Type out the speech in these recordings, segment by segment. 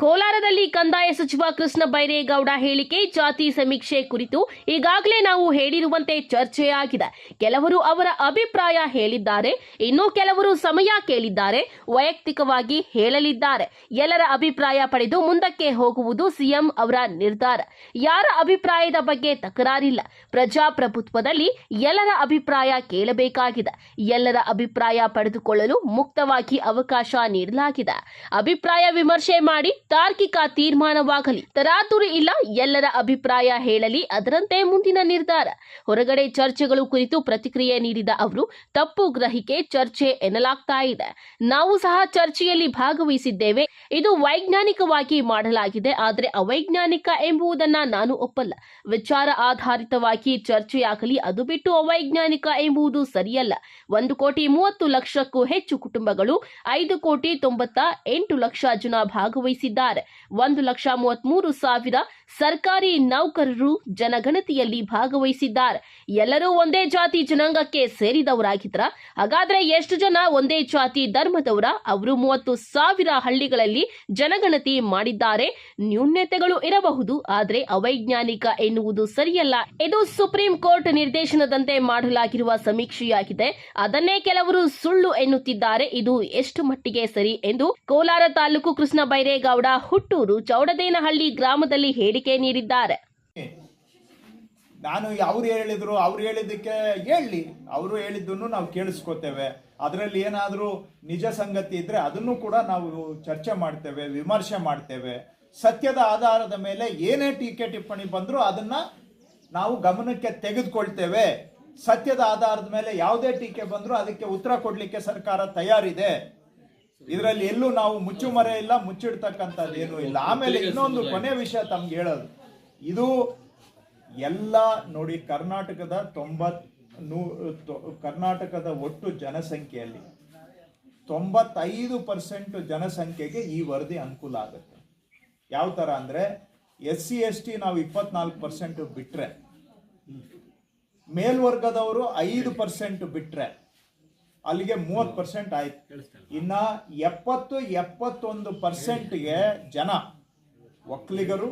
ಕೋಲಾರದಲ್ಲಿ ಕಂದಾಯ ಸಚಿವ ಕೃಷ್ಣ ಬೈರೇಗೌಡ ಹೇಳಿಕೆ ಜಾತಿ ಸಮೀಕ್ಷೆ ಕುರಿತು ಈಗಾಗಲೇ ನಾವು ಹೇಳಿರುವಂತೆ ಚರ್ಚೆಯಾಗಿದೆ. ಕೆಲವರು ಅವರ ಅಭಿಪ್ರಾಯ ಹೇಳಿದ್ದಾರೆ, ಇನ್ನು ಕೆಲವರು ಸಮಯ ಕೇಳಿದ್ದಾರೆ, ವೈಯಕ್ತಿಕವಾಗಿ ಹೇಳಲಿದ್ದಾರೆ. ಎಲ್ಲರ ಅಭಿಪ್ರಾಯ ಪಡೆದು ಮುಂದಕ್ಕೆ ಹೋಗುವುದು ಸಿಎಂ ಅವರ ನಿರ್ಧಾರ. ಯಾರ ಅಭಿಪ್ರಾಯದ ಬಗ್ಗೆ ತಕರಾರಿಲ್ಲ. ಪ್ರಜಾಪ್ರಭುತ್ವದಲ್ಲಿ ಎಲ್ಲರ ಅಭಿಪ್ರಾಯ ಕೇಳಬೇಕಾಗಿದೆ. ಎಲ್ಲರ ಅಭಿಪ್ರಾಯ ಪಡೆದುಕೊಳ್ಳಲು ಮುಕ್ತವಾಗಿ ಅವಕಾಶ ನೀಡಲಾಗಿದೆ. ಅಭಿಪ್ರಾಯ ವಿಮರ್ಶೆ ಮಾಡಿ ತಾರ್ಕಿಕ ತೀರ್ಮಾನವಾಗಲಿ. ತರಾತುರಿ ಇಲ್ಲ, ಎಲ್ಲರ ಅಭಿಪ್ರಾಯ ಹೇಳಲಿ, ಅದರಂತೆ ಮುಂದಿನ ನಿರ್ಧಾರ. ಹೊರಗಡೆ ಚರ್ಚೆಗಳು ಕುರಿತು ಪ್ರತಿಕ್ರಿಯೆ ನೀಡಿದ ಅವರು, ತಪ್ಪು ಗ್ರಹಿಕೆ ಚರ್ಚೆ ಎನ್ನಲಾಗ್ತಾ ಇದೆ. ನಾವು ಸಹ ಚರ್ಚೆಯಲ್ಲಿ ಭಾಗವಹಿಸಿದ್ದೇವೆ. ಇದು ವೈಜ್ಞಾನಿಕವಾಗಿ ಮಾಡಲಾಗಿದೆ, ಆದರೆ ಅವೈಜ್ಞಾನಿಕ ಎಂಬುದನ್ನ ನಾನು ಒಪ್ಪಲ್ಲ. ವಿಚಾರ ಆಧಾರಿತವಾಗಿ ಚರ್ಚೆಯಾಗಲಿ, ಅದು ಬಿಟ್ಟು ಅವೈಜ್ಞಾನಿಕ ಎಂಬುದು ಸರಿಯಲ್ಲ. ಒಂದು ಕೋಟಿ ಮೂವತ್ತು ಲಕ್ಷಕ್ಕೂ ಹೆಚ್ಚು ಕುಟುಂಬಗಳು, ಐದು ಕೋಟಿ ತೊಂಬತ್ತ ಎಂಟು ಲಕ್ಷ ಜನ ಭಾಗವಹಿಸಿದ್ದಾರೆ. ಒಂದು ಲಕ್ಷ ಮೂವತ್ಮೂರು ಸಾವಿರ ಸರ್ಕಾರಿ ನೌಕರರು ಜನಗಣತಿಯಲ್ಲಿ ಭಾಗವಹಿಸಿದ್ದಾರೆ. ಎಲ್ಲರೂ ಒಂದೇ ಜಾತಿ ಜನಾಂಗಕ್ಕೆ ಸೇರಿದವರಾಗಿದ್ರ, ಹಾಗಾದ್ರೆ ಎಷ್ಟು ಜನ ಒಂದೇ ಜಾತಿ ಧರ್ಮದವರ? ಅವರು ಮೂವತ್ತು ಸಾವಿರ ಹಳ್ಳಿಗಳಲ್ಲಿ ಜನಗಣತಿ ಮಾಡಿದ್ದಾರೆ. ನ್ಯೂನ್ಯತೆಗಳು ಇರಬಹುದು, ಆದರೆ ಅವೈಜ್ಞಾನಿಕ ಎನ್ನುವುದು ಸರಿಯಲ್ಲ. ಇದು ಸುಪ್ರೀಂ ಕೋರ್ಟ್ ನಿರ್ದೇಶನದಂತೆ ಮಾಡಲಾಗಿರುವ ಸಮೀಕ್ಷೆಯಾಗಿದೆ. ಅದನ್ನೇ ಕೆಲವರು ಸುಳ್ಳು ಎನ್ನುತ್ತಿದ್ದಾರೆ. ಇದು ಎಷ್ಟು ಮಟ್ಟಿಗೆ ಸರಿ ಎಂದು ಕೋಲಾರ ತಾಲೂಕು ಕೃಷ್ಣ ಬೈರೇಗೌಡ, ಹುಟ್ಟೂರು, ಚೌಡದೇನಹಳ್ಳಿ ಗ್ರಾಮದಲ್ಲಿ ಹೇಳಿಕೆ ನೀಡಿದ್ದಾರೆ. ನಾನು ಅವ್ರು ಹೇಳಿದ್ರು ಅವ್ರು ಹೇಳಿದ್ದಕ್ಕೆ ಹೇಳಿ, ಅವರು ಹೇಳಿದ್ದನ್ನು ನಾವು ಕೇಳಿಸ್ಕೋತೇವೆ. ಅದರಲ್ಲಿ ಏನಾದರೂ ನಿಜ ಸಂಗತಿ ಇದ್ರೆ ಅದನ್ನು ಕೂಡ ನಾವು ಚರ್ಚೆ ಮಾಡ್ತೇವೆ, ವಿಮರ್ಶೆ ಮಾಡ್ತೇವೆ. ಸತ್ಯದ ಆಧಾರದ ಮೇಲೆ ಏನೇ ಟೀಕೆ ಟಿಪ್ಪಣಿ ಬಂದರೂ ಅದನ್ನ ನಾವು ಗಮನಕ್ಕೆ ತೆಗೆದುಕೊಳ್ತೇವೆ. ಸತ್ಯದ ಆಧಾರದ ಮೇಲೆ ಯಾವುದೇ ಟೀಕೆ ಬಂದರೂ ಅದಕ್ಕೆ ಉತ್ತರ ಕೊಡಲಿಕ್ಕೆ ಸರ್ಕಾರ ತಯಾರಿದೆ. ಇದರಲ್ಲಿ ಎಲ್ಲೂ ನಾವು ಮುಚ್ಚುಮರೆ ಇಲ್ಲ ಮುಚ್ಚಿಡ್ತಕ್ಕಂಥದ್ದು ಏನೂ ಇಲ್ಲ. ಆಮೇಲೆ ಇನ್ನೊಂದು ಕೊನೆ ವಿಷಯ ತಮ್ಗೆ ಹೇಳೋದು. ಇದು ಎಲ್ಲ ನೋಡಿ ಕರ್ನಾಟಕದ ತೊಂಬತ್ ನೂ ಕರ್ನಾಟಕದ ಒಟ್ಟು ಜನಸಂಖ್ಯೆಯಲ್ಲಿ ತೊಂಬತ್ತೈದು ಪರ್ಸೆಂಟ್ ಜನಸಂಖ್ಯೆಗೆ ಈ ವರದಿ ಅನುಕೂಲ ಆಗುತ್ತೆ. ಯಾವ ಥರ ಅಂದರೆ ಎಸ್ ಸಿ ಎಸ್ ಟಿ ನಾವು ಇಪ್ಪತ್ನಾಲ್ಕು ಪರ್ಸೆಂಟ್ ಬಿಟ್ಟರೆ ಮೇಲ್ವರ್ಗದವರು ಐದು ಪರ್ಸೆಂಟ್ ಬಿಟ್ಟರೆ ಅಲ್ಲಿಗೆ ಮೂವತ್ತು ಪರ್ಸೆಂಟ್ ಆಯ್ತು. ಇನ್ನ ಎಪ್ಪತ್ತು ಎಪ್ಪತ್ತೊಂದು ಪರ್ಸೆಂಟ್ಗೆ ಜನ ಒಕ್ಕಲಿಗರು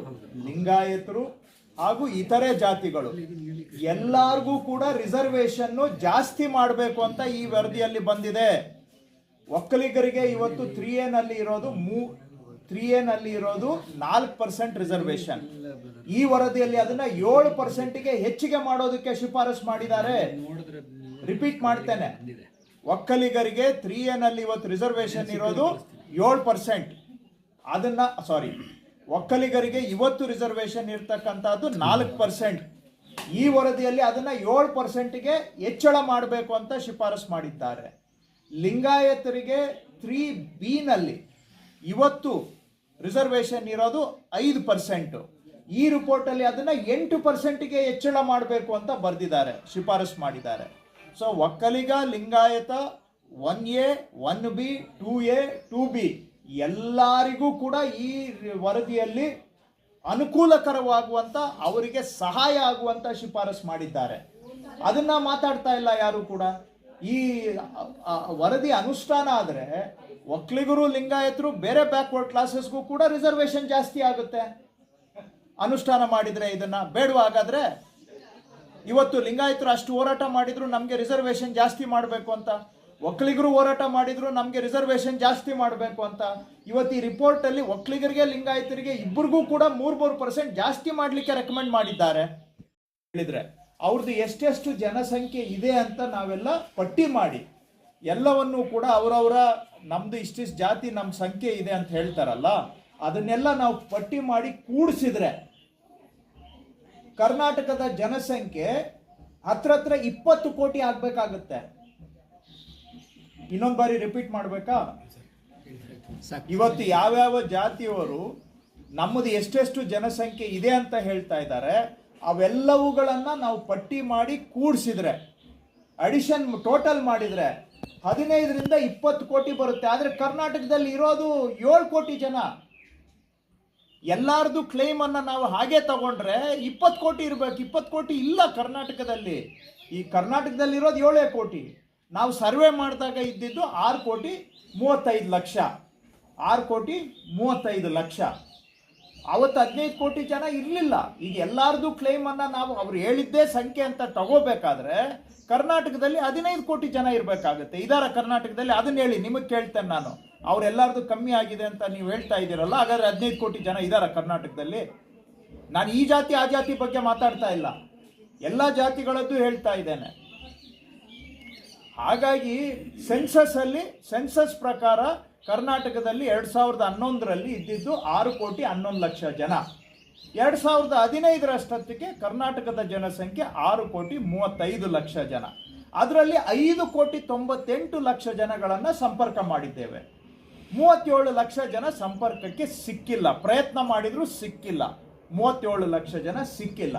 ಲಿಂಗಾಯತರು ಹಾಗೂ ಇತರೆ ಜಾತಿಗಳು ಎಲ್ಲಾರ್ಗೂ ಕೂಡ ರಿಸರ್ವೇಶನ್ ಜಾಸ್ತಿ ಮಾಡಬೇಕು ಅಂತ ಈ ವರದಿಯಲ್ಲಿ ಬಂದಿದೆ. ಒಕ್ಕಲಿಗರಿಗೆ ಇವತ್ತು ತ್ರೀ ಎನಲ್ಲಿ ನಲ್ಲಿ ಇರೋದು ಮೂ ತ್ರೀ ಎ ನಲ್ಲಿ ಇರೋದು ನಾಲ್ಕು ಪರ್ಸೆಂಟ್ ರಿಸರ್ವೇಶನ್ ಈ ವರದಿಯಲ್ಲಿ ಅದನ್ನ ಏಳು ಪರ್ಸೆಂಟ್ಗೆ ಹೆಚ್ಚಿಗೆ ಮಾಡೋದಕ್ಕೆ ಶಿಫಾರಸು ಮಾಡಿದ್ದಾರೆ. ರಿಪೀಟ್ ಮಾಡ್ತೇನೆ. ಒಕ್ಕಲಿಗರಿಗೆ ತ್ರೀ ಎನಲ್ಲಿ ನಲ್ಲಿ ಇವತ್ತು ರಿಸರ್ವೇಶನ್ ಇರೋದು ಏಳು ಪರ್ಸೆಂಟ್ ಅದನ್ನ ಸಾರಿ ಒಕ್ಕಲಿಗರಿಗೆ ಇವತ್ತು ರಿಸರ್ವೇಶನ್ ಇರ್ತಕ್ಕಂಥದ್ದು ನಾಲ್ಕು ಪರ್ಸೆಂಟ್ ಈ ವರದಿಯಲ್ಲಿ ಅದನ್ನ ಏಳು ಪರ್ಸೆಂಟ್ಗೆ ಹೆಚ್ಚಳ ಮಾಡಬೇಕು ಅಂತ ಶಿಫಾರಸ್ ಮಾಡಿದ್ದಾರೆ. ಲಿಂಗಾಯತರಿಗೆ ತ್ರೀ ಬಿನಲ್ಲಿ ಇವತ್ತು ರಿಸರ್ವೇಶನ್ ಇರೋದು ಐದು ಪರ್ಸೆಂಟು ಈ ರಿಪೋರ್ಟಲ್ಲಿ ಅದನ್ನ ಎಂಟು ಪರ್ಸೆಂಟ್ಗೆ ಹೆಚ್ಚಳ ಮಾಡಬೇಕು ಅಂತ ಬರೆದಿದ್ದಾರೆ ಶಿಫಾರಸ್ ಮಾಡಿದ್ದಾರೆ. So Vokkaliga Lingayat one A one B two A two B ಎಲ್ಲರಿಗೂ ಕೂಡ ಈ ವರದಿಯಲ್ಲಿ ಅನುಕೂಲಕರವಾಗುವಂತ, ಅವರಿಗೆ ಸಹಾಯ ಆಗುವಂತ ಶಿಫಾರಸ್ ಮಾಡಿದ್ದಾರೆ. ಅದನ್ನ ಮಾತಾಡ್ತಾ ಇಲ್ಲ ಯಾರು ಕೂಡ. ಈ ವರದಿ ಅನುಷ್ಠಾನ ಆದರೆ ಒಕ್ಕಲಿಗರು ಲಿಂಗಾಯತರು ಬೇರೆ ಬ್ಯಾಕ್ವರ್ಡ್ ಕ್ಲಾಸಸ್ಗೂ ಕೂಡ ರಿಸರ್ವೇಶನ್ ಜಾಸ್ತಿ ಆಗುತ್ತೆ. ಅನುಷ್ಠಾನ ಮಾಡಿದ್ರೆ ಇದನ್ನ ಬೇಡವಾಗಾದರೆ ಇವತ್ತು ಲಿಂಗಾಯತರು ಅಷ್ಟು ಹೋರಾಟ ಮಾಡಿದ್ರು ನಮಗೆ ರಿಸರ್ವೇಶನ್ ಜಾಸ್ತಿ ಮಾಡಬೇಕು ಅಂತ. ಒಕ್ಕಲಿಗರು ಹೋರಾಟ ಮಾಡಿದ್ರು ನಮಗೆ ರಿಸರ್ವೇಶನ್ ಜಾಸ್ತಿ ಮಾಡಬೇಕು ಅಂತ. ಇವತ್ತು ಈ ರಿಪೋರ್ಟ್ ಅಲ್ಲಿ ಒಕ್ಕಲಿಗರಿಗೆ, ಲಿಂಗಾಯತರಿಗೆ ಇಬ್ಬರಿಗೂ ಕೂಡ ಮೂರ್ ಮೂರು ಪರ್ಸೆಂಟ್ ಜಾಸ್ತಿ ಮಾಡಲಿಕ್ಕೆ ರೆಕಮೆಂಡ್ ಮಾಡಿದ್ದಾರೆ. ಹೇಳಿದ್ರೆ ಅವ್ರದ್ದು ಎಷ್ಟೆಷ್ಟು ಜನಸಂಖ್ಯೆ ಇದೆ ಅಂತ ನಾವೆಲ್ಲ ಪಟ್ಟಿ ಮಾಡಿ. ಎಲ್ಲವನ್ನೂ ಕೂಡ ಅವರವರ ನಮ್ದು ಇಷ್ಟಿಷ್ಟು ಜಾತಿ ನಮ್ಮ ಸಂಖ್ಯೆ ಇದೆ ಅಂತ ಹೇಳ್ತಾರಲ್ಲ, ಅದನ್ನೆಲ್ಲ ನಾವು ಪಟ್ಟಿ ಮಾಡಿ ಕೂಡಿಸಿದ್ರೆ ಕರ್ನಾಟಕದ ಜನಸಂಖ್ಯೆ ಹತ್ರ ಹತ್ರ ಇಪ್ಪತ್ತು ಕೋಟಿ ಆಗಬೇಕಾಗುತ್ತೆ. ಇನ್ನೊಂದು ಬಾರಿ ರಿಪೀಟ್ ಮಾಡ್ಬೇಕಾ? ಇವತ್ತು ಯಾವ್ಯಾವ ಜಾತಿಯವರು ನಮ್ಮದು ಎಷ್ಟೆಷ್ಟು ಜನಸಂಖ್ಯೆ ಇದೆ ಅಂತ ಹೇಳ್ತಾ ಇದ್ದಾರೆ, ಅವೆಲ್ಲವುಗಳನ್ನು ನಾವು ಪಟ್ಟಿ ಮಾಡಿ ಕೂಡಿಸಿದ್ರೆ ಅಡಿಷನ್ ಟೋಟಲ್ ಮಾಡಿದ್ರೆ ಹದಿನೈದರಿಂದ ಇಪ್ಪತ್ತು ಕೋಟಿ ಬರುತ್ತೆ. ಆದರೆ ಕರ್ನಾಟಕದಲ್ಲಿ ಇರೋದು ಏಳು ಕೋಟಿ ಜನ. ಎಲ್ಲಾರ್ದು ಕ್ಲೈಮ್ ಅನ್ನ ನಾವು ಹಾಗೆ ತಗೊಂಡ್ರೆ ಇಪ್ಪತ್ತು ಕೋಟಿ ಇರ್ಬೇಕು, ಇಪ್ಪತ್ತು ಕೋಟಿ ಇಲ್ಲ ಕರ್ನಾಟಕದಲ್ಲಿ. ಈ ಕರ್ನಾಟಕದಲ್ಲಿ ಇರೋದು ಏಳೇ ಕೋಟಿ. ನಾವು ಸರ್ವೆ ಮಾಡಿದಾಗ ಇದ್ದಿದ್ದು ಆರು ಕೋಟಿ ಮೂವತ್ತೈದು ಲಕ್ಷ. ಆರು ಕೋಟಿ ಮೂವತ್ತೈದು ಲಕ್ಷ. ಅವತ್ತು ಹದಿನೈದು ಕೋಟಿ ಜನ ಇರಲಿಲ್ಲ. ಈಗ ಎಲ್ಲಾರ್ದು ಕ್ಲೈಮನ್ನು ನಾವು ಅವ್ರು ಹೇಳಿದ್ದೇ ಸಂಖ್ಯೆ ಅಂತ ತಗೋಬೇಕಾದ್ರೆ ಕರ್ನಾಟಕದಲ್ಲಿ ಹದಿನೈದು ಕೋಟಿ ಜನ ಇರಬೇಕಾಗುತ್ತೆ. ಇದಾರ ಕರ್ನಾಟಕದಲ್ಲಿ ಅದನ್ನ ಹೇಳಿ, ನಿಮಗೆ ಕೇಳ್ತೇನೆ ನಾನು. ಅವ್ರೆಲ್ಲಾರ್ದು ಕಮ್ಮಿ ಆಗಿದೆ ಅಂತ ನೀವು ಹೇಳ್ತಾ ಇದ್ದೀರಲ್ಲ, ಹಾಗಾದ್ರೆ ಹದಿನೈದು ಕೋಟಿ ಜನ ಇದ್ದಾರ ಕರ್ನಾಟಕದಲ್ಲಿ. ನಾನು ಈ ಜಾತಿ, ಆ ಜಾತಿ ಬಗ್ಗೆ ಮಾತಾಡ್ತಾ ಇಲ್ಲ. ಎಲ್ಲ ಜಾತಿಗಳದ್ದು ಹೇಳ್ತಾ ಇದ್ದೇನೆ. ಹಾಗಾಗಿ ಸೆನ್ಸಸ್ ಅಲ್ಲಿ ಸೆನ್ಸಸ್ ಪ್ರಕಾರ ಕರ್ನಾಟಕದಲ್ಲಿ ಎರಡ್ ಸಾವಿರದ ಹನ್ನೊಂದರಲ್ಲಿ ಇದ್ದಿದ್ದು ಆರು ಕೋಟಿ ಹನ್ನೊಂದು ಲಕ್ಷ ಜನ. ಎರಡ್ ಸಾವಿರದ ಹದಿನೈದರಷ್ಟೊತ್ತಿಗೆ ಕರ್ನಾಟಕದ ಜನಸಂಖ್ಯೆ ಆರು ಕೋಟಿ ಮೂವತ್ತೈದು ಲಕ್ಷ ಜನ. ಅದರಲ್ಲಿ ಐದು ಕೋಟಿ ತೊಂಬತ್ತೆಂಟು ಲಕ್ಷ ಜನಗಳನ್ನು ಸಂಪರ್ಕ ಮಾಡಿದ್ದೇವೆ. ಮೂವತ್ತೇಳು ಲಕ್ಷ ಜನ ಸಂಪರ್ಕಕ್ಕೆ ಸಿಕ್ಕಿಲ್ಲ. ಪ್ರಯತ್ನ ಮಾಡಿದರೂ ಸಿಕ್ಕಿಲ್ಲ. ಮೂವತ್ತೇಳು ಲಕ್ಷ ಜನ ಸಿಕ್ಕಿಲ್ಲ.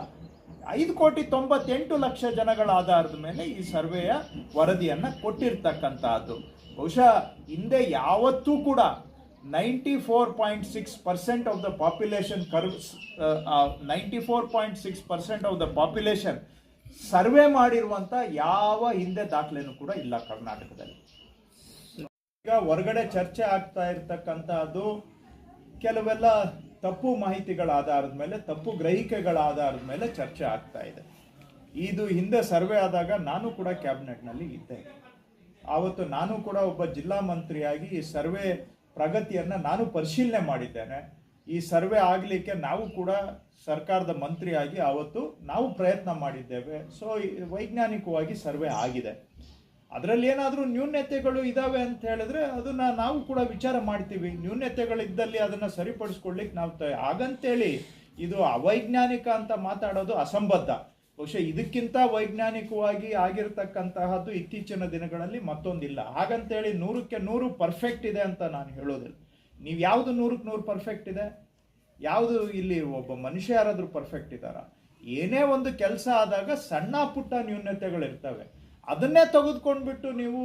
ಐದು ಕೋಟಿ ತೊಂಬತ್ತೆಂಟು ಲಕ್ಷ ಜನಗಳ ಆಧಾರದ ಮೇಲೆ ಈ ಸರ್ವೆಯ ವರದಿಯನ್ನು ಕೊಟ್ಟಿರ್ತಕ್ಕಂತಹದ್ದು ಬಹುಶಃ ಹಿಂದೆ ಯಾವತ್ತೂ ಕೂಡ ninety four point six percent of the population curves ninety four point six percent of the population survey ಮಾಡಿರುವಂತ ಯಾವ ಹಿಂದೆ ದಾಖಲೆನೂ ಕೂಡ ಇಲ್ಲ ಕರ್ನಾಟಕದಲ್ಲಿ. ಈಗ ಹೊರಗಡೆ ಚರ್ಚೆ ಆಗ್ತಾ ಇರ್ತಕ್ಕಂಥದ್ದು ಕೆಲವೆಲ್ಲ ತಪ್ಪು ಮಾಹಿತಿಗಳ ಆಧಾರದ ಮೇಲೆ, ತಪ್ಪು ಗ್ರಹಿಕೆಗಳ ಆಧಾರದ ಮೇಲೆ ಚರ್ಚೆ ಆಗ್ತಾ ಇದೆ. ಇದು ಹಿಂದೆ ಸರ್ವೆ ಆದಾಗ ನಾನು ಕೂಡ ಕ್ಯಾಬಿನೆಟ್ನಲ್ಲಿ ಇದ್ದೆ. ಆವತ್ತು ನಾನು ಕೂಡ ಒಬ್ಬ ಜಿಲ್ಲಾ ಮಂತ್ರಿಯಾಗಿ ಈ ಸರ್ವೆ ಪ್ರಗತಿಯನ್ನು ನಾನು ಪರಿಶೀಲನೆ ಮಾಡಿದ್ದೇನೆ. ಈ ಸರ್ವೆ ಆಗಲಿಕ್ಕೆ ನಾವು ಕೂಡ ಸರ್ಕಾರದ ಮಂತ್ರಿಯಾಗಿ ಆವತ್ತು ನಾವು ಪ್ರಯತ್ನ ಮಾಡಿದ್ದೇವೆ. ಸೊ ವೈಜ್ಞಾನಿಕವಾಗಿ ಸರ್ವೆ ಆಗಿದೆ. ಅದರಲ್ಲಿ ಏನಾದರೂ ನ್ಯೂನ್ಯತೆಗಳು ಇದಾವೆ ಅಂತ ಹೇಳಿದ್ರೆ ಅದನ್ನ ನಾವು ಕೂಡ ವಿಚಾರ ಮಾಡ್ತೀವಿ. ನ್ಯೂನ್ಯತೆಗಳಿದ್ದಲ್ಲಿ ಅದನ್ನ ಸರಿಪಡಿಸ್ಕೊಳ್ಳಿಕ್ಕೆ ನಾವು ಹಾಗಂತೇಳಿ ಇದು ಅವೈಜ್ಞಾನಿಕ ಅಂತ ಮಾತಾಡೋದು ಅಸಂಬದ್ಧ. ಬಹುಶಃ ಇದಕ್ಕಿಂತ ವೈಜ್ಞಾನಿಕವಾಗಿ ಆಗಿರತಕ್ಕಂತಹದ್ದು ಇತ್ತೀಚಿನ ದಿನಗಳಲ್ಲಿ ಮತ್ತೊಂದಿಲ್ಲ. ಹಾಗಂತೇಳಿ ನೂರಕ್ಕೆ ನೂರು ಪರ್ಫೆಕ್ಟ್ ಇದೆ ಅಂತ ನಾನು ಹೇಳೋದಿಲ್ಲ. ನೀವು ಯಾವುದು ನೂರಕ್ಕೆ ನೂರು ಪರ್ಫೆಕ್ಟ್ ಇದೆ? ಯಾವುದು ಇಲ್ಲಿ ಒಬ್ಬ ಮನುಷ್ಯ ಯಾರಾದರೂ ಪರ್ಫೆಕ್ಟ್ ಇದ್ದಾರಾ? ಏನೇ ಒಂದು ಕೆಲಸ ಆದಾಗ ಸಣ್ಣ ಪುಟ್ಟ ನ್ಯೂನ್ಯತೆಗಳಿರ್ತವೆ ಅದನ್ನೇ ತೆಗೆದುಕೊಂಡ್ಬಿಟ್ಟು ನೀವು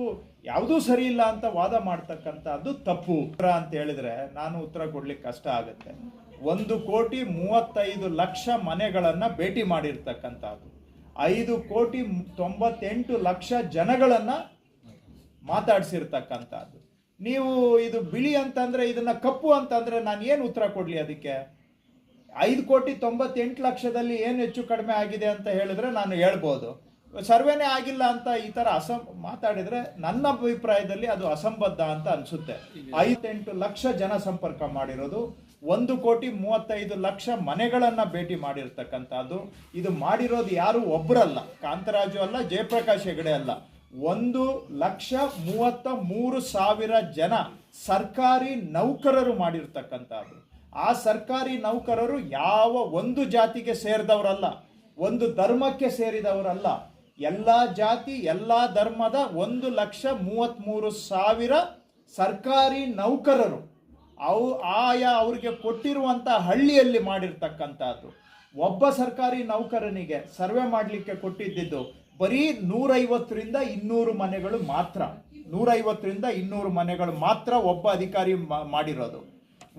ಯಾವುದೂ ಸರಿ ಇಲ್ಲ ಅಂತ ವಾದ ಮಾಡ್ತಕ್ಕಂಥದ್ದು ತಪ್ಪು. ಉತ್ತರ ಅಂತ ಹೇಳಿದ್ರೆ ನಾನು ಉತ್ತರ ಕೊಡ್ಲಿಕ್ಕೆ ಕಷ್ಟ ಆಗುತ್ತೆ. ಒಂದು ಕೋಟಿ ಮೂವತ್ತೈದು ಲಕ್ಷ ಮನೆಗಳನ್ನು ಭೇಟಿ ಮಾಡಿರ್ತಕ್ಕಂಥದ್ದು. ಐದು ಕೋಟಿ ತೊಂಬತ್ತೆಂಟು ಲಕ್ಷ ಜನಗಳನ್ನ ಮಾತಾಡಿಸಿರ್ತಕ್ಕಂಥದ್ದು. ನೀವು ಇದು ಬಿಳಿ ಅಂತಂದ್ರೆ ಇದನ್ನ ಕಪ್ಪು ಅಂತಂದ್ರೆ ನಾನು ಏನು ಉತ್ತರ ಕೊಡಲಿ ಅದಕ್ಕೆ? ಐದು ಕೋಟಿ ತೊಂಬತ್ತೆಂಟು ಲಕ್ಷದಲ್ಲಿ ಏನು ಹೆಚ್ಚು ಕಡಿಮೆ ಆಗಿದೆ ಅಂತ ಹೇಳಿದ್ರೆ ನಾನು ಹೇಳ್ಬೋದು. ಸರ್ವೇನೇ ಆಗಿಲ್ಲ ಅಂತ ಈ ತರ ಅಸಂ, ಮಾತಾಡಿದ್ರೆ ನನ್ನ ಅಭಿಪ್ರಾಯದಲ್ಲಿ ಅದು ಅಸಂಬದ್ಧ ಅಂತ ಅನ್ಸುತ್ತೆ. ಐವತ್ತೆಂಟು ಲಕ್ಷ ಜನ ಸಂಪರ್ಕ ಮಾಡಿರೋದು, ಒಂದು ಕೋಟಿ ಮೂವತ್ತೈದು ಲಕ್ಷ ಮನೆಗಳನ್ನ ಭೇಟಿ ಮಾಡಿರ್ತಕ್ಕಂಥದ್ದು. ಇದು ಮಾಡಿರೋದು ಯಾರು ಒಬ್ಬರಲ್ಲ ಕಾಂತರಾಜು ಅಲ್ಲ, ಜಯಪ್ರಕಾಶ್ ಹೆಗಡೆ ಅಲ್ಲ. ಒಂದು ಲಕ್ಷ ಮೂವತ್ತ ಮೂರು ಸಾವಿರ ಜನ ಸರ್ಕಾರಿ ನೌಕರರು ಮಾಡಿರ್ತಕ್ಕಂಥದ್ದು. ಆ ಸರ್ಕಾರಿ ನೌಕರರು ಯಾವ ಒಂದು ಜಾತಿಗೆ ಸೇರಿದವರಲ್ಲ, ಒಂದು ಧರ್ಮಕ್ಕೆ ಸೇರಿದವರಲ್ಲ ಎಲ್ಲ ಜಾತಿ, ಎಲ್ಲ ಧರ್ಮದ ಒಂದು ಲಕ್ಷ ಮೂವತ್ತ್ಮೂರು ಸಾವಿರ ಸರ್ಕಾರಿ ನೌಕರರು ಅವು ಆಯಾ ಅವರಿಗೆ ಕೊಟ್ಟಿರುವಂಥ ಹಳ್ಳಿಯಲ್ಲಿ ಮಾಡಿರ್ತಕ್ಕಂಥದ್ದು. ಒಬ್ಬ ಸರ್ಕಾರಿ ನೌಕರನಿಗೆ ಸರ್ವೆ ಮಾಡಲಿಕ್ಕೆ ಕೊಟ್ಟಿದ್ದಿದ್ದು ಬರೀ ನೂರೈವತ್ತರಿಂದ ಇನ್ನೂರು ಮನೆಗಳು ಮಾತ್ರ. ನೂರೈವತ್ತರಿಂದ ಇನ್ನೂರು ಮನೆಗಳು ಮಾತ್ರ ಒಬ್ಬ ಅಧಿಕಾರಿ ಮಾಡಿರೋದು.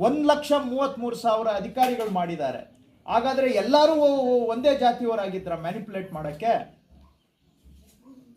ಒಂದು ಲಕ್ಷ ಮೂವತ್ತ್ಮೂರು ಸಾವಿರ ಅಧಿಕಾರಿಗಳು ಮಾಡಿದ್ದಾರೆ. ಹಾಗಾದರೆ ಎಲ್ಲರೂ ಒಂದೇ ಜಾತಿಯವರಾಗಿದ್ರ ಮ್ಯಾನಿಪುಲೇಟ್ ಮಾಡೋಕ್ಕೆ?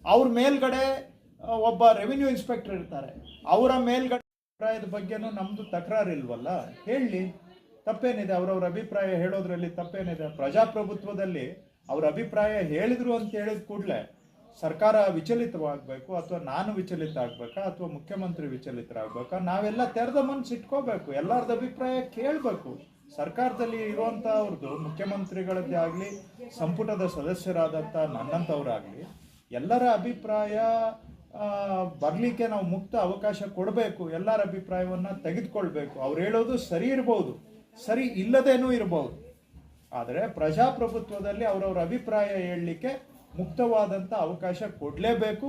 ಅವ್ರ ಮೇಲ್ಗಡೆ ಒಬ್ಬ ರೆವಿನ್ಯೂ ಇನ್ಸ್ಪೆಕ್ಟರ್ ಇರ್ತಾರೆ. ಅವರ ಮೇಲ್ಗಡೆ ಅಭಿಪ್ರಾಯದ ಬಗ್ಗೆನೂ ನಮ್ದು ತಕರಾರು ಇಲ್ವಲ್ಲ? ಹೇಳಿ. ತಪ್ಪೇನಿದೆ? ಅವ್ರವ್ರ ಅಭಿಪ್ರಾಯ ಹೇಳೋದ್ರಲ್ಲಿ ತಪ್ಪೇನಿದೆ? ಪ್ರಜಾಪ್ರಭುತ್ವದಲ್ಲಿ ಅವ್ರ ಅಭಿಪ್ರಾಯ ಹೇಳಿದ್ರು ಅಂತ ಹೇಳಿದ ಕೂಡಲೇ ಸರ್ಕಾರ ವಿಚಲಿತವಾಗಬೇಕು ಅಥವಾ ನಾನು ವಿಚಲಿತ ಆಗ್ಬೇಕಾ ಅಥವಾ ಮುಖ್ಯಮಂತ್ರಿ ವಿಚಲಿತರಾಗಬೇಕಾ ನಾವೆಲ್ಲ ತೆರೆದ ಮನಸ್ಸು ಇಟ್ಕೋಬೇಕು. ಎಲ್ಲರದ ಅಭಿಪ್ರಾಯ ಕೇಳಬೇಕು. ಸರ್ಕಾರದಲ್ಲಿ ಇರುವಂಥ ಅವ್ರದ್ದು ಮುಖ್ಯಮಂತ್ರಿಗಳದ್ದೇ ಆಗಲಿ, ಸಂಪುಟದ ಸದಸ್ಯರಾದಂಥ ನನ್ನಂಥವ್ರಾಗಲಿ ಎಲ್ಲರ ಅಭಿಪ್ರಾಯ ಬರಲಿಕ್ಕೆ ನಾವು ಮುಕ್ತ ಅವಕಾಶ ಕೊಡಬೇಕು, ಎಲ್ಲರ ಅಭಿಪ್ರಾಯವನ್ನ ತೆಗೆದುಕೊಳ್ಬೇಕು. ಅವ್ರು ಹೇಳೋದು ಸರಿ ಇರ್ಬೋದು, ಸರಿ ಇಲ್ಲದೇನೂ ಇರಬಹುದು ಆದರೆ ಪ್ರಜಾಪ್ರಭುತ್ವದಲ್ಲಿ ಅವರವ್ರ ಅಭಿಪ್ರಾಯ ಹೇಳಲಿಕ್ಕೆ ಮುಕ್ತವಾದಂಥ ಅವಕಾಶ ಕೊಡಲೇಬೇಕು.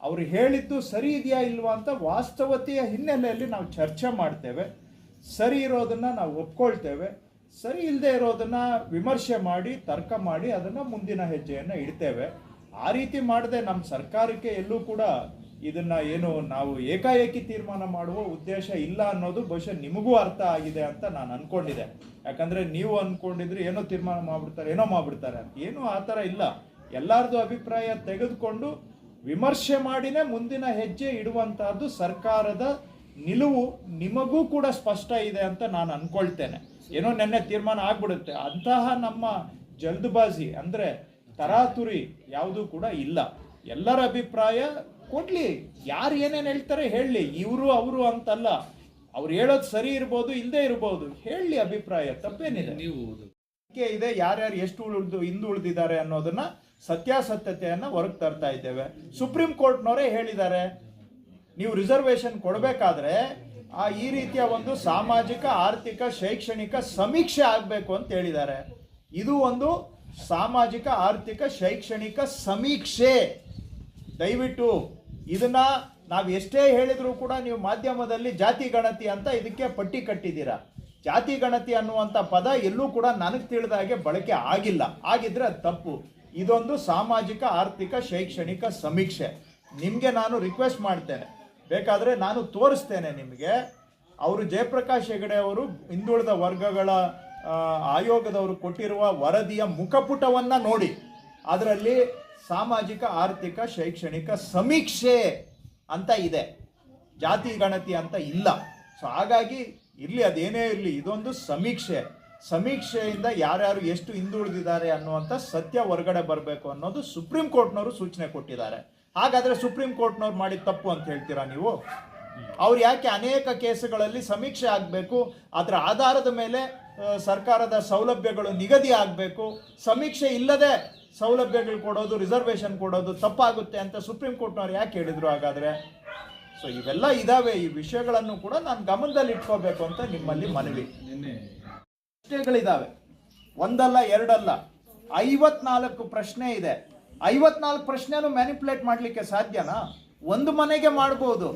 ಅವ್ರು ಹೇಳಿದ್ದು ಸರಿ ಇದೆಯಾ ಇಲ್ವಾ ಅಂತ ವಾಸ್ತವತೆಯ ಹಿನ್ನೆಲೆಯಲ್ಲಿ ನಾವು ಚರ್ಚೆ ಮಾಡ್ತೇವೆ. ಸರಿ ಇರೋದನ್ನ ನಾವು ಒಪ್ಕೊಳ್ತೇವೆ. ಸರಿ ಇಲ್ಲದೆ ಇರೋದನ್ನ ವಿಮರ್ಶೆ ಮಾಡಿ, ತರ್ಕ ಮಾಡಿ ಅದನ್ನ ಮುಂದಿನ ಹೆಜ್ಜೆಯನ್ನು ಇಡ್ತೇವೆ. ಆ ರೀತಿ ಮಾಡದೆ ನಮ್ಮ ಸರ್ಕಾರಕ್ಕೆ ಎಲ್ಲೂ ಕೂಡ ಇದನ್ನ ಏನು ನಾವು ಏಕಾಏಕಿ ತೀರ್ಮಾನ ಮಾಡುವ ಉದ್ದೇಶ ಇಲ್ಲ ಅನ್ನೋದು ಬಹುಶಃ ನಿಮಗೂ ಅರ್ಥ ಆಗಿದೆ ಅಂತ ನಾನು ಅನ್ಕೊಂಡಿದೆ ಯಾಕಂದ್ರೆ ನೀವು ಅನ್ಕೊಂಡಿದ್ರೆ ಏನೋ ತೀರ್ಮಾನ ಮಾಡ್ಬಿಡ್ತಾರೆ, ಏನೋ ಮಾಡ್ಬಿಡ್ತಾರೆ ಅಂತ. ಏನೂ ಆ ಥರ ಇಲ್ಲ. ಎಲ್ಲಾರ್ದು ಅಭಿಪ್ರಾಯ ತೆಗೆದುಕೊಂಡು ವಿಮರ್ಶೆ ಮಾಡಿನೇ ಮುಂದಿನ ಹೆಜ್ಜೆ ಇಡುವಂತಹದ್ದು ಸರ್ಕಾರದ ನಿಲುವು ನಿಮಗೂ ಕೂಡ ಸ್ಪಷ್ಟ ಇದೆ ಅಂತ ನಾನು ಅನ್ಕೊಳ್ತೇನೆ. ಏನೋ ನೆನ್ನೆ ತೀರ್ಮಾನ ಆಗ್ಬಿಡುತ್ತೆ. ಅಂತಹ ನಮ್ಮ ಜಲ್ದಬಾಜಿ ಅಂದ್ರೆ ತರಾತುರಿ ಯಾವುದೂ ಕೂಡ ಇಲ್ಲ. ಎಲ್ಲರ ಅಭಿಪ್ರಾಯ ಕೊಡ್ಲಿ ಯಾರು ಏನೇನು ಹೇಳ್ತಾರೆ ಹೇಳಲಿ ಇವರು ಅವರು ಅಂತಲ್ಲ. ಅವ್ರು ಹೇಳೋದು ಸರಿ ಇರ್ಬೋದು ಇಲ್ಲದೆ ಇರ್ಬೋದು. ಹೇಳಲಿ ಅಭಿಪ್ರಾಯ ತಪ್ಪೇನಿದೆ. ನೀವು ಇದೆ ಯಾರ್ಯಾರು ಎಷ್ಟು ಉಳಿದು ಹಿಂದು ಉಳಿದಿದ್ದಾರೆ ಅನ್ನೋದನ್ನ ಸತ್ಯಾಸತ್ಯತೆಯನ್ನ ಹೊರಗೆ ತರ್ತಾ ಇದ್ದೇವೆ. ಸುಪ್ರೀಂ ಕೋರ್ಟ್ನವರೇ ಹೇಳಿದ್ದಾರೆ ನೀವು ರಿಸರ್ವೇಶನ್ ಕೊಡಬೇಕಾದ್ರೆ ಆ ಈ ರೀತಿಯ ಒಂದು ಸಾಮಾಜಿಕ ಆರ್ಥಿಕ ಶೈಕ್ಷಣಿಕ ಸಮೀಕ್ಷೆ ಆಗಬೇಕು ಅಂತ ಹೇಳಿದ್ದಾರೆ. ಇದು ಒಂದು ಸಾಮಾಜಿಕ, ಆರ್ಥಿಕ, ಶೈಕ್ಷಣಿಕ ಸಮೀಕ್ಷೆ. ದಯವಿಟ್ಟು ಇದನ್ನ ನಾವು ಎಷ್ಟೇ ಹೇಳಿದ್ರು ಕೂಡ ನೀವು ಮಾಧ್ಯಮದಲ್ಲಿ ಜಾತಿ ಗಣತಿ ಅಂತ ಇದಕ್ಕೆ ಪಟ್ಟಿ ಕಟ್ಟಿದ್ದೀರಾ? ಜಾತಿ ಗಣತಿ ಅನ್ನುವಂಥ ಪದ ಎಲ್ಲೂ ಕೂಡ ನನಗೆ ತಿಳಿದ ಹಾಗೆ ಬಳಕೆ ಆಗಿಲ್ಲ. ಆಗಿದ್ರೆ ಅದು ತಪ್ಪು. ಇದೊಂದು ಸಾಮಾಜಿಕ, ಆರ್ಥಿಕ, ಶೈಕ್ಷಣಿಕ ಸಮೀಕ್ಷೆ. ನಿಮಗೆ ನಾನು ರಿಕ್ವೆಸ್ಟ್ ಮಾಡ್ತೇನೆ. ಬೇಕಾದರೆ ನಾನು ತೋರಿಸ್ತೇನೆ ನಿಮಗೆ. ಅವರು ಜಯಪ್ರಕಾಶ್ ಹೆಗಡೆ ಅವರು ಹಿಂದುಳಿದ ವರ್ಗಗಳ ಆಯೋಗದವರು ಕೊಟ್ಟಿರುವ ವರದಿಯ ಮುಖಪುಟವನ್ನ ನೋಡಿ. ಅದರಲ್ಲಿ ಸಾಮಾಜಿಕ, ಆರ್ಥಿಕ, ಶೈಕ್ಷಣಿಕ ಸಮೀಕ್ಷೆ ಅಂತ ಇದೆ. ಜಾತಿ ಗಣತಿ ಅಂತ ಇಲ್ಲ. ಸೊ ಹಾಗಾಗಿ ಇರಲಿ, ಅದೇನೇ ಇರಲಿ, ಇದೊಂದು ಸಮೀಕ್ಷೆ. ಸಮೀಕ್ಷೆಯಿಂದ ಯಾರ್ಯಾರು ಎಷ್ಟು ಹಿಂದುಳಿದಿದ್ದಾರೆ ಅನ್ನುವಂಥ ಸತ್ಯ ಹೊರಗಡೆ ಬರಬೇಕು ಅನ್ನೋದು ಸುಪ್ರೀಂ ಕೋರ್ಟ್ನವರು ಸೂಚನೆ ಕೊಟ್ಟಿದ್ದಾರೆ. ಹಾಗಾದ್ರೆ ಸುಪ್ರೀಂ ಕೋರ್ಟ್ನವ್ರು ಮಾಡಿದ ತಪ್ಪು ಅಂತ ಹೇಳ್ತೀರಾ ನೀವು? ಅವ್ರು ಯಾಕೆ ಅನೇಕ ಕೇಸುಗಳಲ್ಲಿ ಸಮೀಕ್ಷೆ ಆಗಬೇಕು? ಅದರ ಆಧಾರದ ಮೇಲೆ ಸರ್ಕಾರದ ಸೌಲಭ್ಯಗಳು ನಿಗದಿ ಆಗಬೇಕು. ಸಮೀಕ್ಷೆ ಇಲ್ಲದೆ ಸೌಲಭ್ಯಗಳು ಕೊಡೋದು ರಿಸರ್ವೇಷನ್ ಕೊಡೋದು ತಪ್ಪಾಗುತ್ತೆ ಅಂತ ಸುಪ್ರೀಂ ಕೋರ್ಟ್ನವ್ರು ಯಾಕೆ ಹೇಳಿದ್ರು ಹಾಗಾದ್ರೆ? ಸೊ ಇವೆಲ್ಲ ಇದಾವೆ. ಈ ವಿಷಯಗಳನ್ನು ಕೂಡ ನಾನು ಗಮನದಲ್ಲಿ ಇಟ್ಕೋಬೇಕು ಅಂತ ನಿಮ್ಮಲ್ಲಿ ಮನವಿ. ನಿನ್ನೆ ಪ್ರಶ್ನೆಗಳಿದಾವೆ ಒಂದಲ್ಲ ಎರಡಲ್ಲ. ಐವತ್ನಾಲ್ಕು ಪ್ರಶ್ನೆ ಇದೆ. ಐವತ್ನಾಲ್ಕು ಪ್ರಶ್ನೆನೂ ಮ್ಯಾನಿಪುಲೇಟ್ ಮಾಡಲಿಕ್ಕೆ ಸಾಧ್ಯನಾ? ಒಂದು ಮನೆಗೆ ಮಾಡ್ಬೋದು.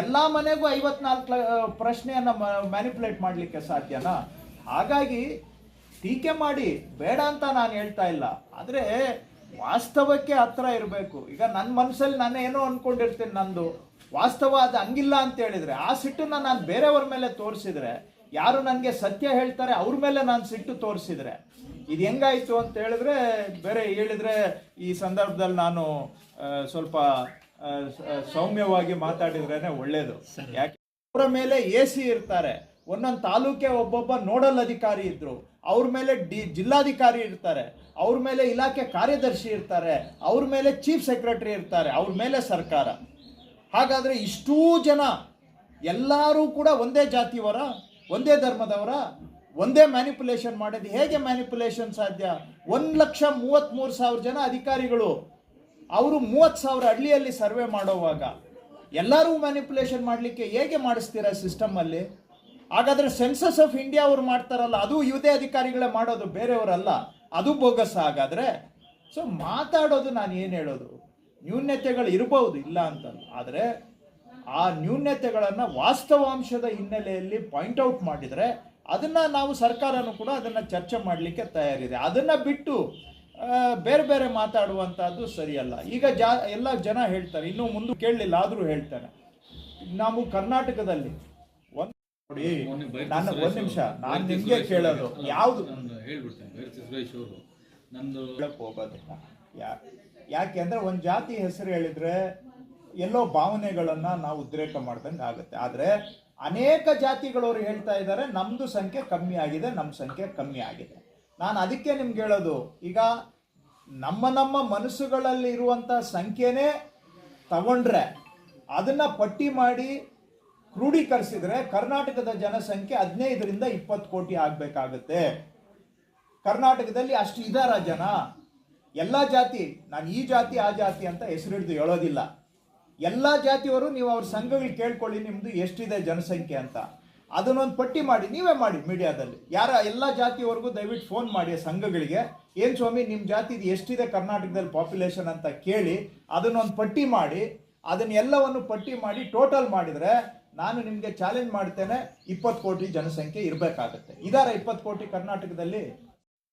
ಎಲ್ಲ ಮನೆಗೂ ಐವತ್ನಾಲ್ಕು ಪ್ರಶ್ನೆಯನ್ನು ಮ್ಯಾನಿಪುಲೇಟ್ ಮಾಡಲಿಕ್ಕೆ ಸಾಧ್ಯನಾ? ಹಾಗಾಗಿ ಟೀಕೆ ಮಾಡಿ ಬೇಡ ಅಂತ ನಾನು ಹೇಳ್ತಾ ಇಲ್ಲ. ಆದರೆ ವಾಸ್ತವಕ್ಕೆ ಹತ್ರ ಇರಬೇಕು. ಈಗ ನನ್ನ ಮನಸ್ಸಲ್ಲಿ ನಾನು ಏನೋ ಅನ್ಕೊಂಡಿರ್ತೀನಿ ನಂದು. ವಾಸ್ತವ ಅದು ಹಂಗಿಲ್ಲ ಅಂತ ಹೇಳಿದ್ರೆ ಆ ಸಿಟ್ಟನ್ನ ನಾನು ಬೇರೆಯವ್ರ ಮೇಲೆ ತೋರಿಸಿದ್ರೆ ಯಾರು ನನಗೆ ಸತ್ಯ ಹೇಳ್ತಾರೆ ಅವ್ರ ಮೇಲೆ ನಾನು ಸಿಟ್ಟು ತೋರಿಸಿದ್ರೆ ಇದು ಹೆಂಗಾಯಿತು ಅಂತ ಹೇಳಿದ್ರೆ ಬೇರೆ ಹೇಳಿದ್ರೆ ಈ ಸಂದರ್ಭದಲ್ಲಿ ನಾನು ಸ್ವಲ್ಪ ಸೌಮ್ಯವಾಗಿ ಮಾತಾಡಿದ್ರೇ ಒಳ್ಳೇದು. ಯಾಕೆ ಅವರ ಮೇಲೆ ಎ ಸಿ ಇರ್ತಾರೆ. ಒಂದೊಂದು ತಾಲೂಕೆ ಒಬ್ಬೊಬ್ಬ ನೋಡಲ್ ಅಧಿಕಾರಿ ಇದ್ರು. ಅವ್ರ ಮೇಲೆ ಡಿ, ಜಿಲ್ಲಾಧಿಕಾರಿ ಇರ್ತಾರೆ. ಅವ್ರ ಮೇಲೆ ಇಲಾಖೆ ಕಾರ್ಯದರ್ಶಿ ಇರ್ತಾರೆ. ಅವ್ರ ಮೇಲೆ ಚೀಫ್ ಸೆಕ್ರೆಟರಿ ಇರ್ತಾರೆ. ಅವ್ರ ಮೇಲೆ ಸರ್ಕಾರ. ಹಾಗಾದ್ರೆ ಇಷ್ಟೂ ಜನ ಎಲ್ಲರೂ ಕೂಡ ಒಂದೇ ಜಾತಿಯವರ ಒಂದೇ ಧರ್ಮದವರ, ಒಂದೇ ಮ್ಯಾನಿಪುಲೇಷನ್ ಮಾಡೋದು ಹೇಗೆ ಮ್ಯಾನಿಪುಲೇಷನ್ ಸಾಧ್ಯ? ಒಂದು ಲಕ್ಷ ಮೂವತ್ತ್ಮೂರು ಸಾವಿರ ಜನ ಅಧಿಕಾರಿಗಳು. ಅವರು ಮೂವತ್ತು ಸಾವಿರ ಹಳ್ಳಿಯಲ್ಲಿ ಸರ್ವೆ ಮಾಡೋವಾಗ ಎಲ್ಲರೂ ಮ್ಯಾನಿಪುಲೇಷನ್ ಮಾಡಲಿಕ್ಕೆ ಹೇಗೆ ಮಾಡಿಸ್ತೀರಾ ಸಿಸ್ಟಮಲ್ಲಿ ಹಾಗಾದ್ರೆ ಸೆನ್ಸಸ್ ಆಫ್ ಇಂಡಿಯಾ ಅವ್ರು ಮಾಡ್ತಾರಲ್ಲ, ಅದು ಇವುದೇ ಅಧಿಕಾರಿಗಳೇ ಮಾಡೋದು, ಬೇರೆಯವರಲ್ಲ. ಅದು ಬೋಗಸ್ ಹಾಗಾದ್ರೆ ಸೊ ಮಾತಾಡೋದು ನಾನು ಏನು ಹೇಳೋದು? ನ್ಯೂನ್ಯತೆಗಳು ಇರಬಹುದು ಇಲ್ಲ ಅಂತಲ್ಲ. ಆದರೆ ಆ ನ್ಯೂನ್ಯತೆಗಳನ್ನು ವಾಸ್ತವಾಂಶದ ಹಿನ್ನೆಲೆಯಲ್ಲಿ ಪಾಯಿಂಟ್ ಔಟ್ ಮಾಡಿದರೆ, ಅದನ್ನ ನಾವು ಸರ್ಕಾರನೂ ಕೂಡ ಅದನ್ನ ಚರ್ಚೆ ಮಾಡಲಿಕ್ಕೆ ತಯಾರಿದೆ. ಅದನ್ನ ಬಿಟ್ಟು ಬೇರೆ ಬೇರೆ ಮಾತಾಡುವಂಥದ್ದು ಸರಿಯಲ್ಲ. ಈಗ ಜಾ, ಎಲ್ಲ ಜನ ಹೇಳ್ತಾರೆ, ಇನ್ನೂ ಮುಂದೆ ಕೇಳಲಿಲ್ಲ, ಆದರೂ ಹೇಳ್ತಾರೆ. ನಾವು ಕರ್ನಾಟಕದಲ್ಲಿ ನೋಡಿ ನಾನು ಒಂದು ನಿಮಿಷ ನಾನು ನಿಮಗೆ ಕೇಳೋದು ಯಾವುದು? ಹೇಳ್ಬಿಡ್ತೇನೆ ಹೋಗೋದಿಲ್ಲ. ಯಾಕೆಂದ್ರೆ ಒಂದು ಜಾತಿ ಹೆಸರು ಹೇಳಿದ್ರೆ ಎಲ್ಲೋ ಭಾವನೆಗಳನ್ನ ನಾವು ಉದ್ರೇಕ ಮಾಡ್ದಂಗೆ ಆಗುತ್ತೆ. ಆದ್ರೆ ಅನೇಕ ಜಾತಿಗಳವರು ಹೇಳ್ತಾ ಇದ್ದಾರೆ ನಮ್ದು ಸಂಖ್ಯೆ ಕಮ್ಮಿ ಆಗಿದೆ ನಮ್ಮ ಸಂಖ್ಯೆ ಕಮ್ಮಿ ಆಗಿದೆ. ನಾನು ಅದಕ್ಕೆ ನಿಮ್ಗೆ ಹೇಳೋದು ಈಗ ನಮ್ಮ ನಮ್ಮ ಮನಸ್ಸುಗಳಲ್ಲಿ ಇರುವಂತ ಸಂಖ್ಯೆನೇ ತಗೊಂಡ್ರೆ ಅದನ್ನ ಪಟ್ಟಿ ಮಾಡಿ ಕ್ರೋಢೀಕರಿಸಿದ್ರೆ ಕರ್ನಾಟಕದ ಜನಸಂಖ್ಯೆ ಹದಿನೈದರಿಂದ ಇಪ್ಪತ್ತು ಕೋಟಿ ಆಗಬೇಕಾಗತ್ತೆ. ಕರ್ನಾಟಕದಲ್ಲಿ ಅಷ್ಟು ಇದಾರ ಜನ? ಎಲ್ಲ ಜಾತಿ, ನಾನು ಈ ಜಾತಿ, ಆ ಜಾತಿ ಅಂತ ಹೆಸರಿಡ್ದು ಹೇಳೋದಿಲ್ಲ. ಎಲ್ಲ ಜಾತಿಯವರು ನೀವು ಅವ್ರ ಸಂಘಗಳು ಕೇಳ್ಕೊಳ್ಳಿ ನಿಮ್ಮದು ಎಷ್ಟಿದೆ ಜನಸಂಖ್ಯೆ ಅಂತ. ಅದನ್ನೊಂದು ಪಟ್ಟಿ ಮಾಡಿ, ನೀವೇ ಮಾಡಿ ಮೀಡಿಯಾದಲ್ಲಿ. ಯಾರ ಎಲ್ಲ ಜಾತಿಯವರೆಗೂ ದಯವಿಟ್ಟು ಫೋನ್ ಮಾಡಿ ಸಂಘಗಳಿಗೆ. ಏನು ಸ್ವಾಮಿ ನಿಮ್ಮ ಜಾತಿದು ಎಷ್ಟಿದೆ ಕರ್ನಾಟಕದಲ್ಲಿ ಪಾಪ್ಯುಲೇಷನ್ ಅಂತ ಕೇಳಿ, ಅದನ್ನೊಂದು ಪಟ್ಟಿ ಮಾಡಿ, ಅದನ್ನೆಲ್ಲವನ್ನು ಪಟ್ಟಿ ಮಾಡಿ, ಟೋಟಲ್ ಮಾಡಿದ್ರೆ ನಾನು ನಿಮಗೆ ಚಾಲೆಂಜ್ ಮಾಡ್ತೇನೆ ಇಪ್ಪತ್ತು ಕೋಟಿ ಜನಸಂಖ್ಯೆ ಇರಬೇಕಾಗತ್ತೆ. ಇದಾರ ಇಪ್ಪತ್ತು ಕೋಟಿ ಕರ್ನಾಟಕದಲ್ಲಿ?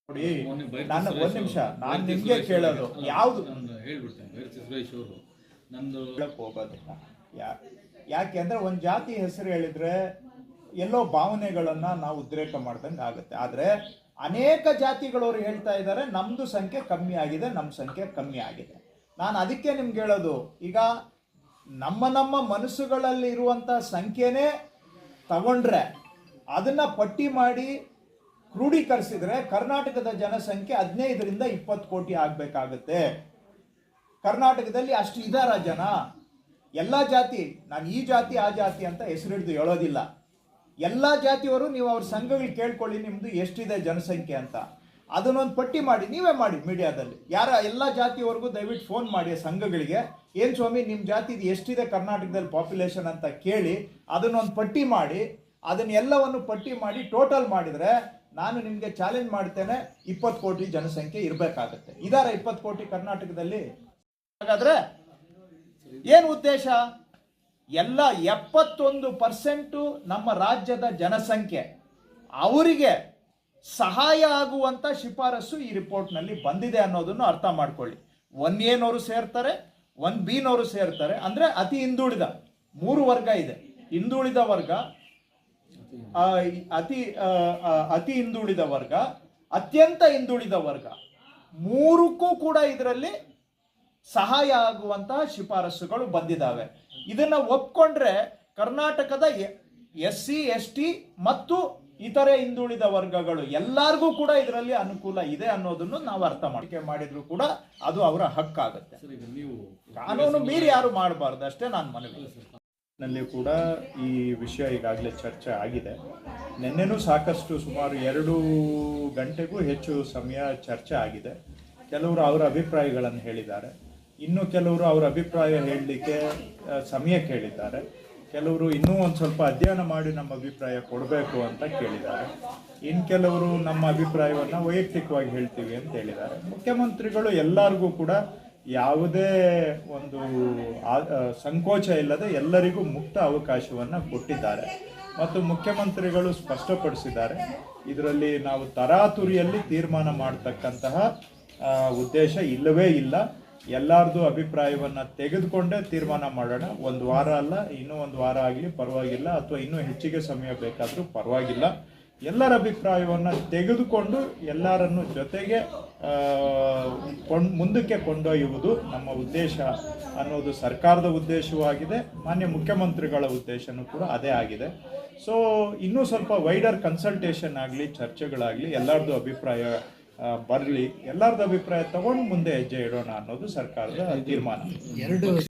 ನೋಡಿ ನಾನು ಒಂದ್ ನಿಮಿಷ ನಾನು ನಿಮಗೆ ಕೇಳೋದು ಯಾವುದು? ನಂದು ಹೋಗೋದಿಲ್ಲ. ಯಾ- ಯಾಕೆಂದ್ರೆ ಒಂದು ಜಾತಿ ಹೆಸರು ಹೇಳಿದ್ರೆ ಎಲ್ಲೋ ಭಾವನೆಗಳನ್ನ ನಾವು ಉದ್ರೇಕ ಮಾಡ್ದಂಗೆ ಆಗುತ್ತೆ. ಆದ್ರೆ ಅನೇಕ ಜಾತಿಗಳವರು ಹೇಳ್ತಾ ಇದ್ದಾರೆ ನಮ್ಮದು ಸಂಖ್ಯೆ ಕಮ್ಮಿ ಆಗಿದೆ ನಮ್ಮ ಸಂಖ್ಯೆ ಕಮ್ಮಿ ಆಗಿದೆ. ನಾನು ಅದಕ್ಕೆ ನಿಮ್ಗೆ ಹೇಳೋದು ಈಗ ನಮ್ಮ ನಮ್ಮ ಮನಸ್ಸುಗಳಲ್ಲಿ ಇರುವಂಥ ಸಂಖ್ಯೆನೇ ತಗೊಂಡ್ರೆ ಅದನ್ನು ಪಟ್ಟಿ ಮಾಡಿ ಕ್ರೋಢೀಕರಿಸಿದ್ರೆ ಕರ್ನಾಟಕದ ಜನಸಂಖ್ಯೆ ಹದಿನೈದರಿಂದ ಇಪ್ಪತ್ತು ಕೋಟಿ ಆಗಬೇಕಾಗುತ್ತೆ. ಕರ್ನಾಟಕದಲ್ಲಿ ಅಷ್ಟು ಇದಾರ ಜನ ಎಲ್ಲ ಜಾತಿ, ನಾನು ಈ ಜಾತಿ, ಆ ಜಾತಿ ಅಂತ ಹೆಸರಿಡ್ದು ಹೇಳೋದಿಲ್ಲ. ಎಲ್ಲ ಜಾತಿಯವರು ನೀವು ಅವ್ರ ಸಂಘಗಳು ಕೇಳ್ಕೊಳ್ಳಿ ನಿಮ್ಮದು ಎಷ್ಟಿದೆ ಜನಸಂಖ್ಯೆ ಅಂತ. ಅದನ್ನೊಂದು ಪಟ್ಟಿ ಮಾಡಿ, ನೀವೇ ಮಾಡಿ ಮೀಡಿಯಾದಲ್ಲಿ. ಯಾರ ಎಲ್ಲ ಜಾತಿಯವರೆಗೂ ದಯವಿಟ್ಟು ಫೋನ್ ಮಾಡಿ ಸಂಘಗಳಿಗೆ. ಏನು ಸ್ವಾಮಿ ನಿಮ್ಮ ಜಾತಿದು ಎಷ್ಟಿದೆ ಕರ್ನಾಟಕದಲ್ಲಿ ಪಾಪ್ಯುಲೇಷನ್ ಅಂತ ಕೇಳಿ, ಅದನ್ನೊಂದು ಪಟ್ಟಿ ಮಾಡಿ, ಅದನ್ನೆಲ್ಲವನ್ನು ಪಟ್ಟಿ ಮಾಡಿ ಟೋಟಲ್ ಮಾಡಿದರೆ ನಾನು ನಿಮಗೆ ಚಾಲೆಂಜ್ ಮಾಡ್ತೇನೆ, ಇಪ್ಪತ್ತು ಕೋಟಿ ಜನಸಂಖ್ಯೆ ಇರಬೇಕಾಗತ್ತೆ. ಇದಾರ ಇಪ್ಪತ್ತು ಕೋಟಿ ಕರ್ನಾಟಕದಲ್ಲಿ? ಹಾಗಾದ್ರೆ ಏನು ಉದ್ದೇಶ? ಎಲ್ಲ ಎಪ್ಪತ್ತೊಂದು ಪರ್ಸೆಂಟು ನಮ್ಮ ರಾಜ್ಯದ ಜನಸಂಖ್ಯೆ. ಅವರಿಗೆ ಸಹಾಯ ಆಗುವಂತ ಶಿಫಾರಸು ಈ ರಿಪೋರ್ಟ್ನಲ್ಲಿ ಬಂದಿದೆ ಅನ್ನೋದನ್ನು ಅರ್ಥ ಮಾಡ್ಕೊಳ್ಳಿ. ಒನ್ ಎನವರು ಸೇರ್ತಾರೆ, ಒನ್ ಬಿನವರು ಸೇರ್ತಾರೆ, ಅಂದ್ರೆ ಅತಿ ಹಿಂದುಳಿದ, ಮೂರು ವರ್ಗ ಇದೆ. ಹಿಂದುಳಿದ ವರ್ಗ ಅತಿ ಅತಿ ಹಿಂದುಳಿದ ವರ್ಗ, ಅತ್ಯಂತ ಹಿಂದುಳಿದ ವರ್ಗ, ಮೂರಕ್ಕೂ ಕೂಡ ಇದರಲ್ಲಿ ಸಹಾಯ ಆಗುವಂತಹ ಶಿಫಾರಸುಗಳು ಬಂದಿದ್ದಾವೆ ಇದನ್ನ ಒಪ್ಕೊಂಡ್ರೆ ಕರ್ನಾಟಕದ ಎಸ್ ಸಿ ಎಸ್ ಟಿ ಮತ್ತು ಇತರೆ ಹಿಂದುಳಿದ ವರ್ಗಗಳು ಎಲ್ಲರಿಗೂ ಕೂಡ ಇದರಲ್ಲಿ ಅನುಕೂಲ ಇದೆ ಅನ್ನೋದನ್ನು ನಾವು ಅರ್ಥ ಮಾಡಿಕೆ ಮಾಡಿದ್ರು ಕೂಡ ಅದು ಅವರ ಹಕ್ಕಾಗುತ್ತೆ. ಸರ್ ಈಗ ನೀವು ಕಾನೂನು ಮೀರಿ ಯಾರು ಮಾಡಬಾರ್ದು ಅಷ್ಟೇ ನಾನು ಮನವಿ ನಲ್ಲಿ ಕೂಡ ಈ ವಿಷಯ ಈಗಾಗಲೇ ಚರ್ಚೆ ಆಗಿದೆ. ನಿನ್ನೆನೂ ಸಾಕಷ್ಟು ಸುಮಾರು ಎರಡು ಗಂಟೆಗೂ ಹೆಚ್ಚು ಸಮಯ ಚರ್ಚೆ ಆಗಿದೆ. ಕೆಲವರು ಅವರ ಅಭಿಪ್ರಾಯಗಳನ್ನು ಹೇಳಿದ್ದಾರೆ. ಇನ್ನು ಕೆಲವರು ಅವರ ಅಭಿಪ್ರಾಯ ಹೇಳಲಿಕ್ಕೆ ಸಮಯ ಕೇಳಿದ್ದಾರೆ. ಕೆಲವರು ಇನ್ನೂ ಒಂದು ಸ್ವಲ್ಪ ಅಧ್ಯಯನ ಮಾಡಿ ನಮ್ಮ ಅಭಿಪ್ರಾಯ ಕೊಡಬೇಕು ಅಂತ ಕೇಳಿದ್ದಾರೆ. ಇನ್ನು ಕೆಲವರು ನಮ್ಮ ಅಭಿಪ್ರಾಯವನ್ನು ವೈಯಕ್ತಿಕವಾಗಿ ಹೇಳ್ತೀವಿ ಅಂತ ಹೇಳಿದ್ದಾರೆ. ಮುಖ್ಯಮಂತ್ರಿಗಳು ಎಲ್ಲರಿಗೂ ಕೂಡ ಯಾವುದೇ ಒಂದು ಸಂಕೋಚ ಇಲ್ಲದೆ ಎಲ್ಲರಿಗೂ ಮುಕ್ತ ಅವಕಾಶವನ್ನು ಕೊಟ್ಟಿದ್ದಾರೆ. ಮತ್ತು ಮುಖ್ಯಮಂತ್ರಿಗಳು ಸ್ಪಷ್ಟಪಡಿಸಿದ್ದಾರೆ. ಇದರಲ್ಲಿ ನಾವು ತರಾತುರಿಯಲ್ಲಿ ತೀರ್ಮಾನ ಮಾಡತಕ್ಕಂತಹ ಉದ್ದೇಶ ಇಲ್ಲವೇ ಇಲ್ಲ. ಎಲ್ಲರದು ಅಭಿಪ್ರಾಯವನ್ನ ತೆಗೆದುಕೊಂಡೇ ತೀರ್ಮಾನ ಮಾಡೋಣ. ಒಂದು ವಾರ ಅಲ್ಲ, ಇನ್ನೂ ಒಂದು ವಾರ ಆಗಲಿ, ಪರವಾಗಿಲ್ಲ, ಅಥವಾ ಇನ್ನೂ ಹೆಚ್ಚಿಗೆ ಸಮಯ ಬೇಕಾದರೂ ಪರವಾಗಿಲ್ಲ. ಎಲ್ಲರ ಅಭಿಪ್ರಾಯವನ್ನ ತೆಗೆದುಕೊಂಡು ಎಲ್ಲರನ್ನು ಜೊತೆಗೆ ಕೊಂಡ್, ಮುಂದಕ್ಕೆ ಕೊಂಡೊಯ್ಯುವುದು ನಮ್ಮ ಉದ್ದೇಶ ಅನ್ನೋದು ಸರ್ಕಾರದ ಉದ್ದೇಶವೂ ಆಗಿದೆ. ಮಾನ್ಯ ಮುಖ್ಯಮಂತ್ರಿಗಳ ಉದ್ದೇಶನೂ ಕೂಡ ಅದೇ ಆಗಿದೆ. ಸೊ ಇನ್ನೂ ಸ್ವಲ್ಪ ವೈಡರ್ ಕನ್ಸಲ್ಟೇಷನ್ ಆಗಲಿ, ಚರ್ಚೆಗಳಾಗಲಿ, ಎಲ್ಲರದು ಅಭಿಪ್ರಾಯ ಬರಲಿ. ಎಲ್ಲರದ ಅಭಿಪ್ರಾಯ ತಗೊಂಡು ಮುಂದೆ ಹೆಜ್ಜೆ ಇಡೋಣ ಅನ್ನೋದು ಸರ್ಕಾರದ ತೀರ್ಮಾನ.